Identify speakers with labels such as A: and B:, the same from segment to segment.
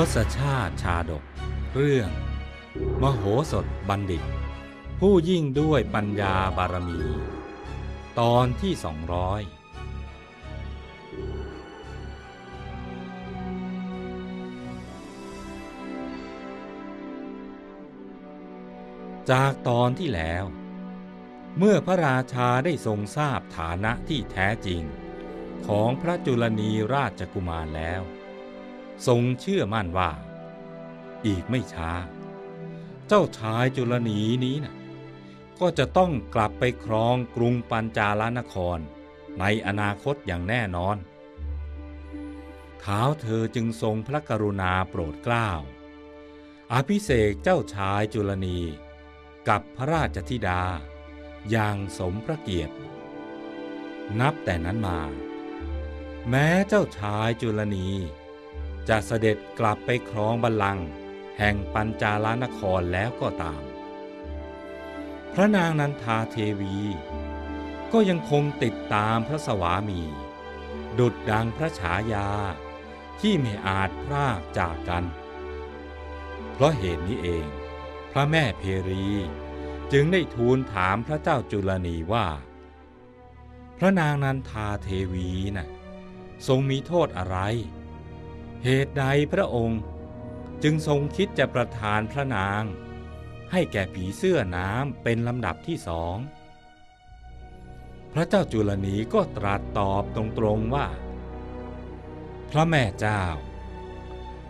A: ทศชาติชาดก เรื่อง มโหสถบัณฑิต ผู้ยิ่งด้วยปัญญาบารมี ตอนที่สองร้อยจากตอนที่แล้ว เมื่อพระราชาได้ทรงทราบฐานะที่แท้จริง ของพระจุลนีราชกุมารแล้ว ทรงเชื่อมั่นว่า อีกไม่ช้า เจ้าชายจุลนีนี้นะก็จะต้องกลับไปครองกรุงปัญจาลนคร ในอนาคตอย่างแน่นอน เท้าเธอจึงทรงพระกรุณาโปรดเกล้าอภิเษกเจ้าชายจุลนี กับพระราชธิดา อย่างสมพระเกียรติ นับแต่นั้นมา แม้เจ้าชายจุลนี จะเสด็จกลับไปครองบัลลังก์แห่งปัญจาลนครแล้วก็ตาม พระนางนันทาเทวี ก็ยังคงติดตามพระสวามี ดุดดังพระฉายาที่ไม่อาจพรากจากกัน เพราะเหตุนี้เอง พระแม่เพรีจึงได้ทูลถามพระเจ้าจุลนีว่า พระนางนันทาเทวีนะ่ะทรงมีโทษอะไร เหตุใดพระองค์จึงทรงคิดจะประทานพระนาง ให้แก่ผีเสื้อน้ำเป็นลำดับที่สอง พระเจ้าจุลนีก็ตรัสตอบตรงๆว่า พระแม่เจ้า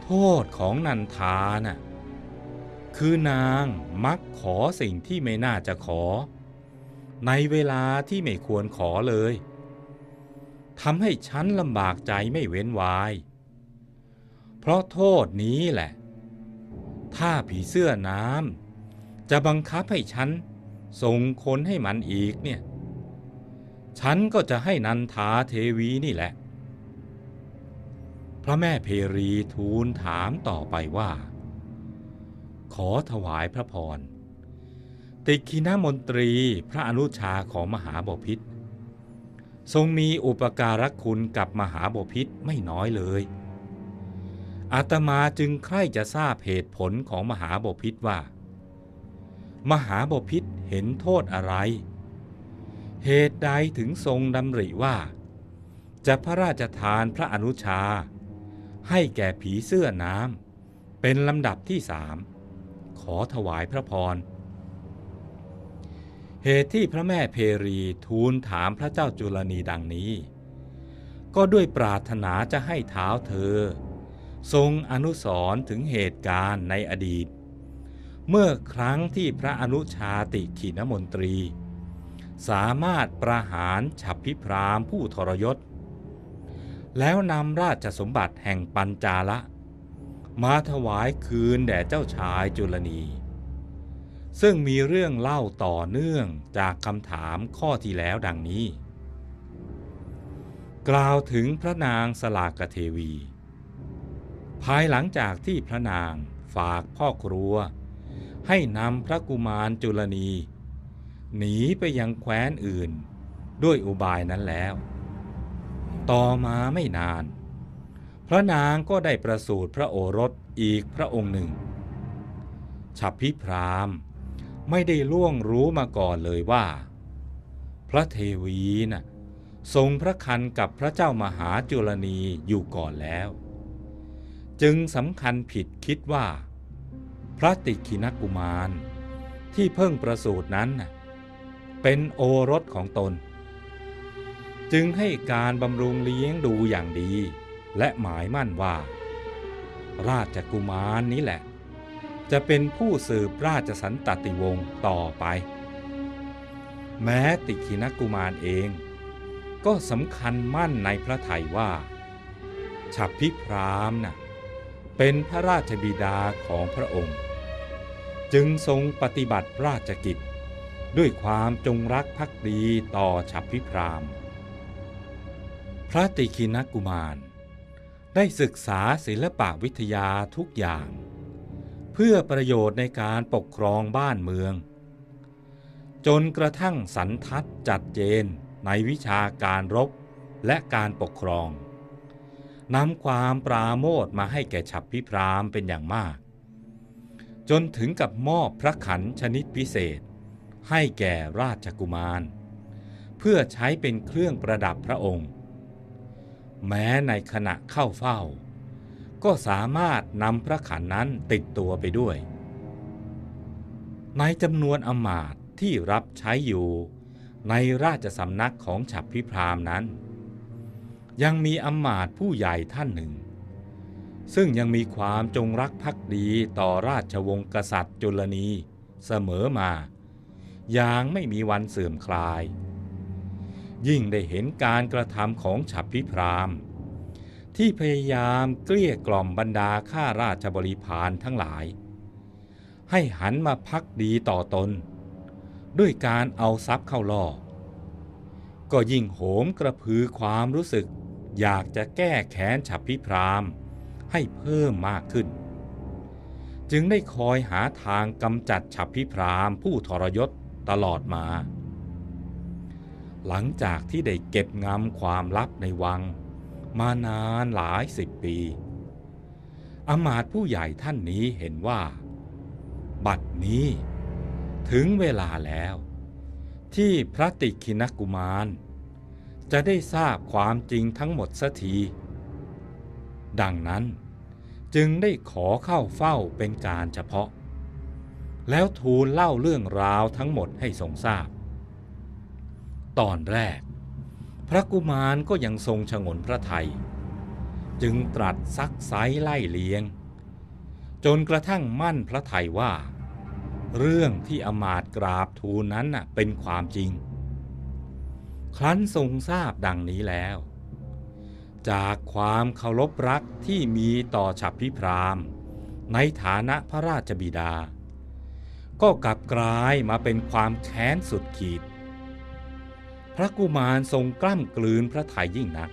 A: โทษของนันทาน่ะคือนางมักขอสิ่งที่ไม่น่าจะขอ ในเวลาที่ไม่ควรขอเลยทำให้ฉันลำบากใจไม่เว้นวาย เพราะโทษนี้แหละ ถ้าผีเสื้อน้ำจะบังคับให้ฉันส่งคนให้มันอีกเนี่ย ฉันก็จะให้นันทาเทวีนี่แหละ พระแม่เพรีทูลถามต่อไปว่า ขอถวายพระพรติคินามนตรีพระอนุชาของมหาบพิษทรงมีอุปการะคุณกับมหาบพิษไม่น้อยเลย อาตมาจึงใคร่จะทราบเหตุผลของมหาบพิษว่า มหาบพิษเห็นโทษอะไร เหตุใดถึงทรงดำริว่า จะพระราชทานพระอนุชา ให้แก่ผีเสื้อน้ำเป็นลำดับที่สามขอถวายพระพร เหตุที่พระแม่เพรีทูลถามพระเจ้าจุลนีดังนี้ ก็ด้วยปรารถนาจะให้เท้าเธอ ทรงอนุสรถึงเหตุการณ์ในอดีต เมื่อครั้งที่พระอนุชาติขีนมนตรี สามารถประหารฉับพิพรามผู้ทรยศ แล้วนำราชสมบัติแห่งปัญจาละ มาถวายคืนแด่เจ้าชายจุลนี ซึ่งมีเรื่องเล่าต่อเนื่องจากคำถามข้อที่แล้วดังนี้ กล่าวถึงพระนางสลากเทวี ภายหลังจากที่พระนางฝากพ่อครัว ให้นำพระกุมารจุลนี หนีไปยังแคว้นอื่น ด้วยอุบายนั้นแล้ว ต่อมาไม่นาน พระนางก็ได้ประสูติพระโอรสอีกพระองค์หนึ่ง ฉับพิพรามไม่ได้ล่วงรู้มาก่อนเลยว่า พระเทวีนะ่ะทรงพระคันกับพระเจ้ามหาจุลนีอยู่ก่อนแล้ว จึงสำคัญผิดคิดว่า พระติคินกุมาร ที่เพิ่งประสูตินั้น เป็นโอรสของตน จึงให้การบำรุงเลี้ยงดูอย่างดี และหมายมั่นว่า ราชกุมารนี้แหละ จะเป็นผู้สืบราชสันตติวงศ์ต่อไป แม้ติขินกุมารเอง ก็สำคัญมั่นในพระไทยว่าฉับพิพรามนะ่ะ เป็นพระราชบิดาของพระองค์ จึงทรงปฏิบัติราชกิจ ด้วยความจงรักภักดีต่อฉับพิพราม พระติคินกุมาร ได้ศึกษาศิลปะวิทยาทุกอย่าง เพื่อประโยชน์ในการปกครองบ้านเมือง จนกระทั่งสันทัดจัดเจนในวิชาการรบและการปกครอง นำความปราโมทมาให้แก่ฉับพิพรามเป็นอย่างมาก จนถึงกับมอบพระขันชนิดพิเศษ ให้แก่ราชกุมาร เพื่อใช้เป็นเครื่องประดับพระองค์ แม้ในขณะเข้าเฝ้า ก็สามารถนำพระขันนั้นติดตัวไปด้วย ในจำนวนอมาตย์ที่รับใช้อยู่ในราชสำนักของฉับพิพรามนั้น ยังมีอำมาตย์ผู้ใหญ่ท่านหนึ่ง ซึ่งยังมีความจงรักภักดีต่อราชวงศ์กษัตริย์จุลนีเสมอมา อย่างไม่มีวันเสื่อมคลาย ยิ่งได้เห็นการกระทำของฉับพิพรามที่พยายามเกลี้ยกล่อมบรรดาข้าราชบริพารทั้งหลาย ให้หันมาพักดีต่อตน ด้วยการเอาทรัพย์เข้าล่อ ก็ยิ่งโหมกระพือความรู้สึก อยากจะแก้แค้นฉับพิพรามให้เพิ่มมากขึ้น จึงได้คอยหาทางกำจัดฉับพิพรามผู้ทรยศตลอดมา หลังจากที่ได้เก็บงำความลับในวัง มานานหลายสิบปีอมาตผู้ใหญ่ท่านนี้เห็นว่า บัดนี้ถึงเวลาแล้ว ที่พระติคินกุมาร จะได้ทราบความจริงทั้งหมดสัที ดังนั้นจึงได้ขอเข้าเฝ้าเป็นการเฉพาะ แล้วทูลเล่าเรื่องราวทั้งหมดให้ทรงทราบ ตอนแรก พระกุมารก็ยังทรงฉงนพระไทย จึงตรัสซักไซไล่เลียง จนกระทั่งมั่นพระไทยว่า เรื่องที่อมาตกราบทูลนั้นเป็นความจริง ครั้นทรงทราบดังนี้แล้ว จากความเคารพรักที่มีต่อฉับพิพรามในฐานะพระราชบิดา ก็กลับกลายมาเป็นความแค้นสุดขีด พระกุมารทรงกล้ำกลืนพระทัยยิ่งนัก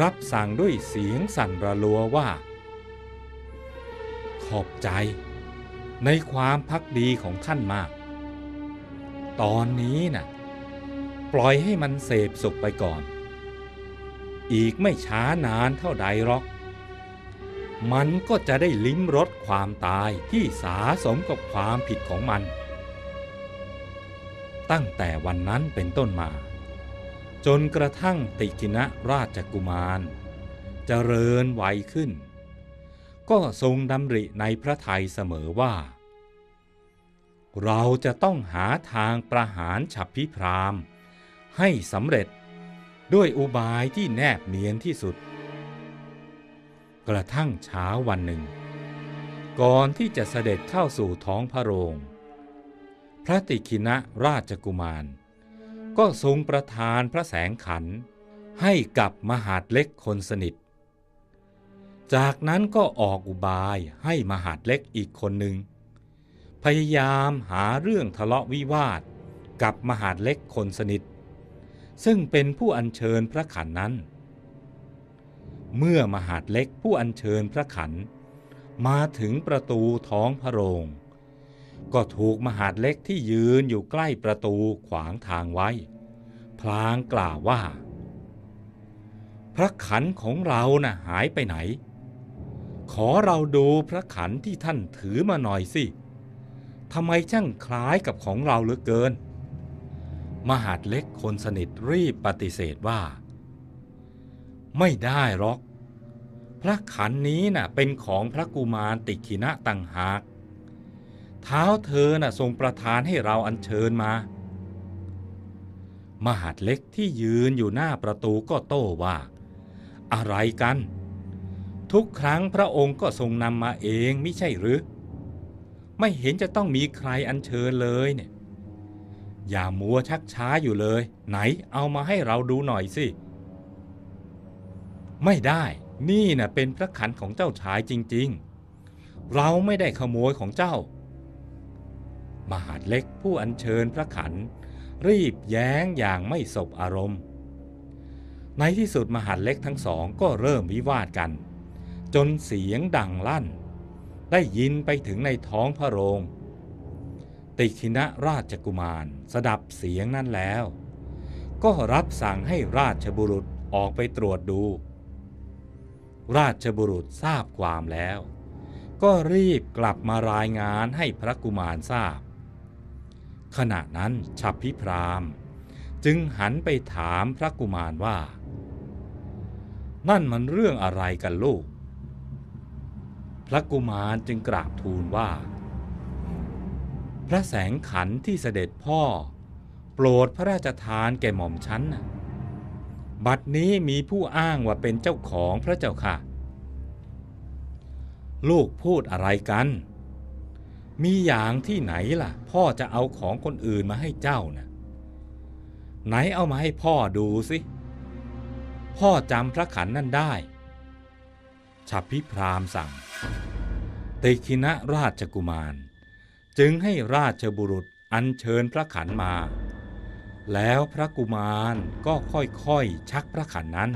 A: รับสั่งด้วยเสียงสั่นระลัวว่า ขอบใจในความพักดีของท่านมาก ตอนนี้นะ่ะ ปล่อยให้มันเสพสุขไปก่อน อีกไม่ช้านานเท่าใดหรอก มันก็จะได้ลิ้มรสความตายที่สาสมกับความผิดของมัน ตั้งแต่วันนั้นเป็นต้นมา จนกระทั่งติกินะราชกุมารจเจริญวัยขึ้น ก็ทรงดำริในพระทัยเสมอว่าเราจะต้องหาทางประหารฉับพิพราม ให้สำเร็จ ด้วยอุบายที่แนบเนียนที่สุด กระทั่งเช้าวันหนึ่ง ก่อนที่จะเสด็จเข้าสู่ท้องพระโรง พระติคินะราชกุมาร ก็ทรงประทานพระแสงขันให้กับมหาดเล็กคนสนิท จากนั้นก็ออกอุบายให้มหาดเล็กอีกคนหนึ่ง พยายามหาเรื่องทะเลาะวิวาทกับมหาดเล็กคนสนิท ซึ่งเป็นผู้อัญเชิญพระขันนั้น เมื่อมหาดเล็กผู้อัญเชิญพระขัน มาถึงประตูท้องพระโรง ก็ถูกมหาดเล็กที่ยืนอยู่ใกล้ประตูขวางทางไว้ พลางกล่าวว่า พระขันของเรานะ่ะหายไปไหน ขอเราดูพระขันที่ท่านถือมาหน่อยสิทำไมช่างคล้ายกับของเราเหลือเกิน มหาดเล็กคนสนิทรีบปฏิเสธว่า ไม่ได้หรอก พระขันนี้น่ะเป็นของพระกุมารติขินะต่างหาก เท้าเธอน่ะทรงประทานให้เราอัญเชิญมา มหาดเล็กที่ยืนอยู่หน้าประตูก็โต้ว่า อะไรกัน ทุกครั้งพระองค์ก็ทรงนำมาเองไม่ใช่หรือ ไม่เห็นจะต้องมีใครอัญเชิญเลยเนี่ย อย่ามัวชักช้าอยู่เลย ไหนเอามาให้เราดูหน่อยสิ ไม่ได้นี่น่ะเป็นพระขันของเจ้าชายจริง ๆ เราไม่ได้ขโมยของเจ้า มหาดเล็กผู้อัญเชิญพระขัน รีบแย้งอย่างไม่สบอารมณ์ ในที่สุดมหาดเล็กทั้งสองก็เริ่มวิวาทกัน จนเสียงดังลั่น ได้ยินไปถึงในท้องพระโรง ติคินะราชกุมารสดับเสียงนั้นแล้ว ก็รับสั่งให้ราชบุรุษออกไปตรวจดู ราชบุรุษทราบความแล้ว ก็รีบกลับมารายงานให้พระกุมารทราบ ขณะนั้นฉับพิพรามจึงหันไปถามพระกุมารว่า นั่นมันเรื่องอะไรกันลูก พระกุมารจึงกราบทูลว่า ระแสงขันที่เสด็จพ่อ โปรดพระราชทานแก่หม่อมฉันนะบัดนี้มีผู้อ้างว่าเป็นเจ้าของพระเจ้าค่ะ ลูกพูดอะไรกัน มีอย่างที่ไหนล่ะ พ่อจะเอาของคนอื่นมาให้เจ้านะไหนเอามาให้พ่อดูสิ พ่อจำพระขันนั่นได้ฉับพิพรามสั่งติคินะราชกุมาร จึงให้ราชบุรุษอัญเชิญพระขันมา แล้วพระกุมารก็ค่อยๆชักพระขันนั้น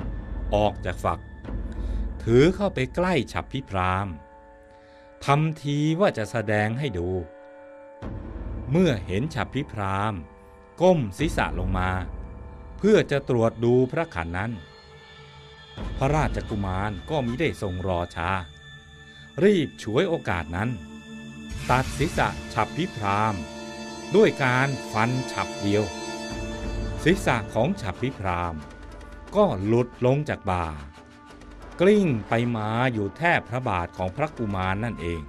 A: ออกจากฝัก ถือเข้าไปใกล้ฉับพิพรามทำทีว่าจะแสดงให้ดู เมื่อเห็นฉับพิพรามก้มศีรษะลงมา เพื่อจะตรวจดูพระขันนั้น พระราชกุมารก็มิได้ทรงรอช้า รีบฉวยโอกาสนั้น ตัดศีรษะฉับพิพรามด้วยการฟันฉับเดียว ศีรษะของฉับพิพรามก็หลุดลงจากบ่า กลิ้งไปมาอยู่แทบพระบาทของพระกุมารนั่นเอง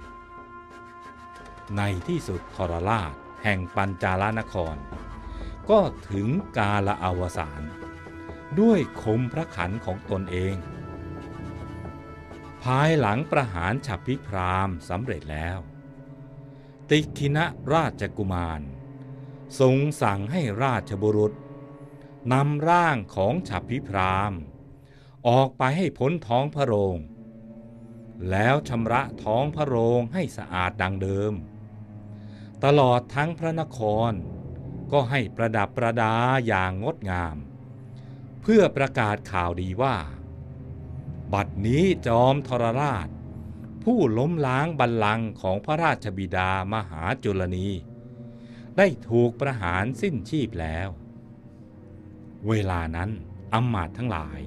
A: ในที่สุดทรราชแห่งปัญจาลนคร ก็ถึงกาละอวสานด้วยคมพระขันของตนเอง ภายหลังประหารฉับพิพรามสำเร็จแล้ว ติคินะราชกุมาร ทรงสั่งให้ราชบุรุษนำร่างของฉับพิพรามออกไปให้พ้นท้องพระโรง แล้วชำระท้องพระโรงให้สะอาดดังเดิม ตลอดทั้งพระนครก็ให้ประดับประดาอย่างงดงาม เพื่อประกาศข่าวดีว่า บัดนี้จอมทรราช ผู้ล้มล้างบัลลังก์ของพระราชบิดามหาจุลนี ได้ถูกประหารสิ้นชีพแล้ว เวลานั้นอำมาตย์ทั้งหลาย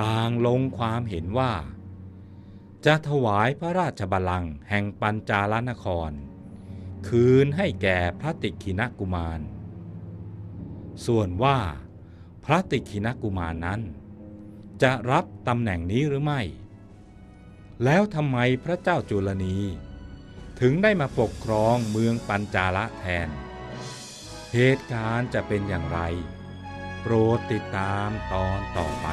A: ต่างลงความเห็นว่า จะถวายพระราชบัลลังก์แห่งปัญจาลนคร คืนให้แก่พระติคินกุมาร ส่วนว่าพระติคินกุมารนั้น จะรับตำแหน่งนี้หรือไม่ แล้วทำไมพระเจ้าจุลนี ถึงได้มาปกครองเมืองปัญจาละแทน เหตุการณ์จะเป็นอย่างไร โปรดติดตามตอนต่อไป